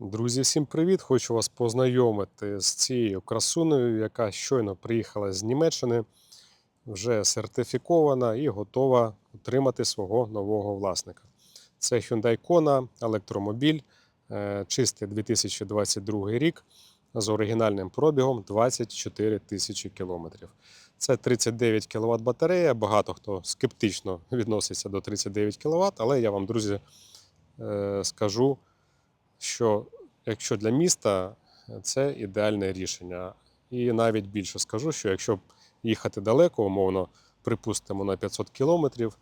Друзі, всім привіт! Хочу вас познайомити з цією красунею, яка щойно приїхала з Німеччини, вже сертифікована і готова отримати свого нового власника. Це Hyundai Kona, електромобіль, е, чистий 2022 рік з оригінальним пробігом 24 тисячі кілометрів. Це 39 кВт батарея. Багато хто скептично відноситься до 39 кВт, але я вам, друзі, е, скажу, що якщо для міста це ідеальне рішення. І навіть більше скажу, що якщо їхати далеко, умовно, припустимо, на 500 кілометрів,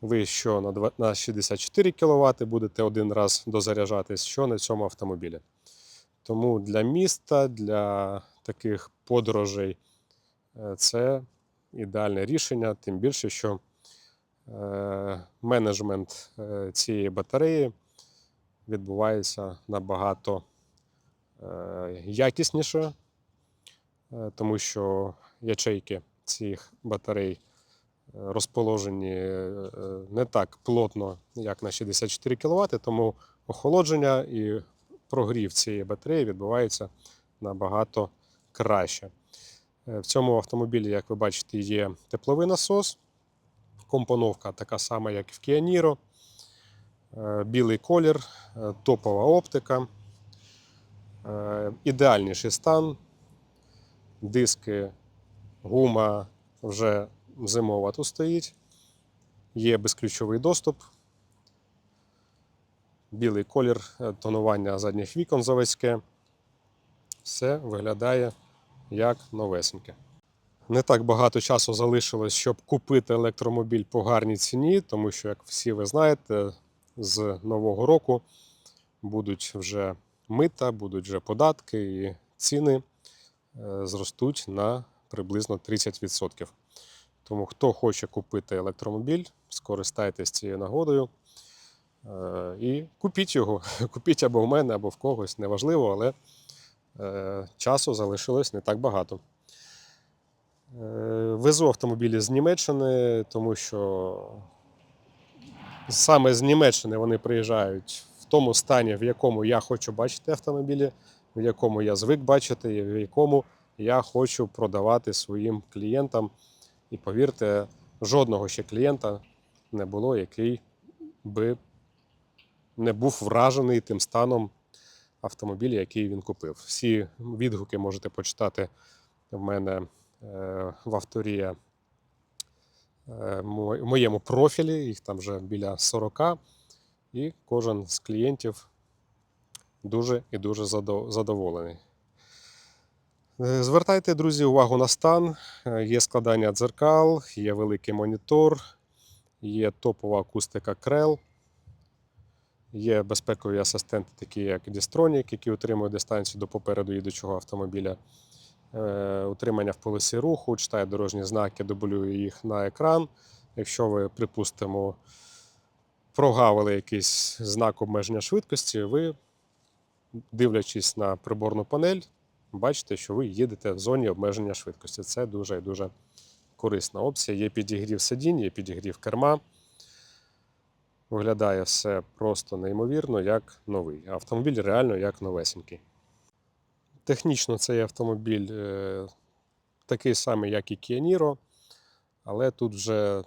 ви що на 64 кВт будете один раз дозаряджатись, що на цьому автомобілі. Тому для міста, для таких подорожей е, це ідеальне рішення, тим більше, що е, менеджмент е, цієї батареї відбувається набагато е, якісніше, е, тому що ячейки цих батарей е, розположені не так плотно, як на 64 кВт, тому охолодження і прогрів цієї батареї відбувається набагато краще. В цьому автомобілі, як ви бачите, є тепловий насос, компоновка така сама, як і в Niro. Е, білий колір, е, топова оптика, е, ідеальніший стан, диски, гума вже зимова тут стоїть, є безключовий доступ, білий колір, тонування задніх вікон заводське. Все виглядає як новесеньке. Не так багато часу залишилось, щоб купити електромобіль по гарній ціні, тому що, як всі ви знаєте, з нового року будуть вже мита, будуть вже податки, і ціни е, зростуть на приблизно 30%. Тому хто хоче купити електромобіль, скористайтесь цією нагодою е, і купіть його. Купіть або в мене, або в когось, неважливо, але е, часу залишилось не так багато. Везу автомобілі з Німеччини, тому що саме з Німеччини вони приїжджають в тому стані, в якому я хочу бачити автомобілі, в якому я звик бачити, і в якому я хочу продавати своїм клієнтам. І повірте, жодного ще клієнта не було, який би не був вражений тим станом автомобіля, який він купив. Всі відгуки можете почитати в мене е, в авторія в моєму профілі, їх там вже біля 40, і кожен з клієнтів дуже і дуже задоволений. Е, Звертайте, друзі, увагу на стан. Е, Є складання дзеркал, є великий монітор, є топова акустика Крел, є безпекові асистенти, такі як Distronic, які утримують дистанцію до попереду їдучого автомобіля. Е, Утримання в полосі руху, читає дорожні знаки, дублює їх на екран. Якщо ви, припустимо, прогавили якийсь знак обмеження швидкості, ви, дивлячись на приборну панель, бачите, що ви їдете в зоні обмеження швидкості. Це дуже дуже корисна опція. Є підігрів сидінь, є підігрів керма. Виглядає все просто неймовірно, як новий. Автомобіль реально як новесенький. Технічно цей автомобіль е, такий самий, як і Kia Niro, але тут вже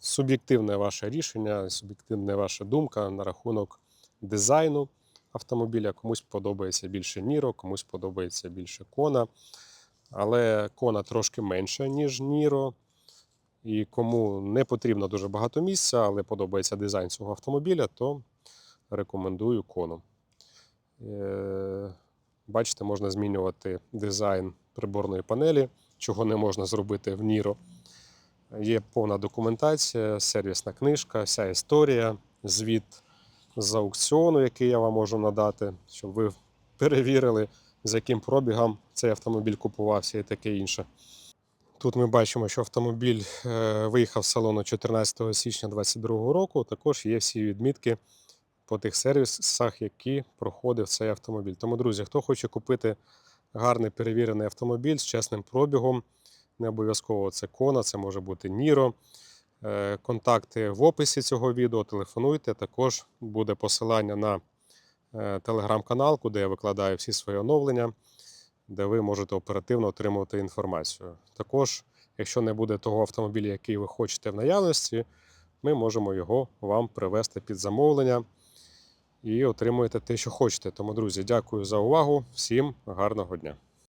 суб'єктивне ваше рішення, суб'єктивна ваша думка на рахунок дизайну автомобіля. Комусь подобається більше Niro, комусь подобається більше Kona. Але Kona трошки менше, ніж Niro. І кому не потрібно дуже багато місця, але подобається дизайн цього автомобіля, то рекомендую Kona. Бачите, можна змінювати дизайн приборної панелі, чого не можна зробити в Niro. Є повна документація, сервісна книжка, вся історія, звіт з аукціону, який я вам можу надати, щоб ви перевірили, з яким пробігом цей автомобіль купувався і таке інше. Тут ми бачимо, що автомобіль е, виїхав з салону 14 січня 2022 року. Також є всі відмітки по тих сервісах, які проходив цей автомобіль. Тому, друзі, хто хоче купити гарний перевірений автомобіль з чесним пробігом, не обов'язково це кона, це може бути Ніро. Е, контакти в описі цього відео, телефонуйте. Також буде посилання на е, телеграм-канал, куди я викладаю всі свої оновлення, де ви можете оперативно отримувати інформацію. Також, якщо не буде того автомобіля, який ви хочете в наявності, ми можемо його вам привезти під замовлення і отримуєте те, що хочете. Тому, друзі, дякую за увагу. Всім гарного дня!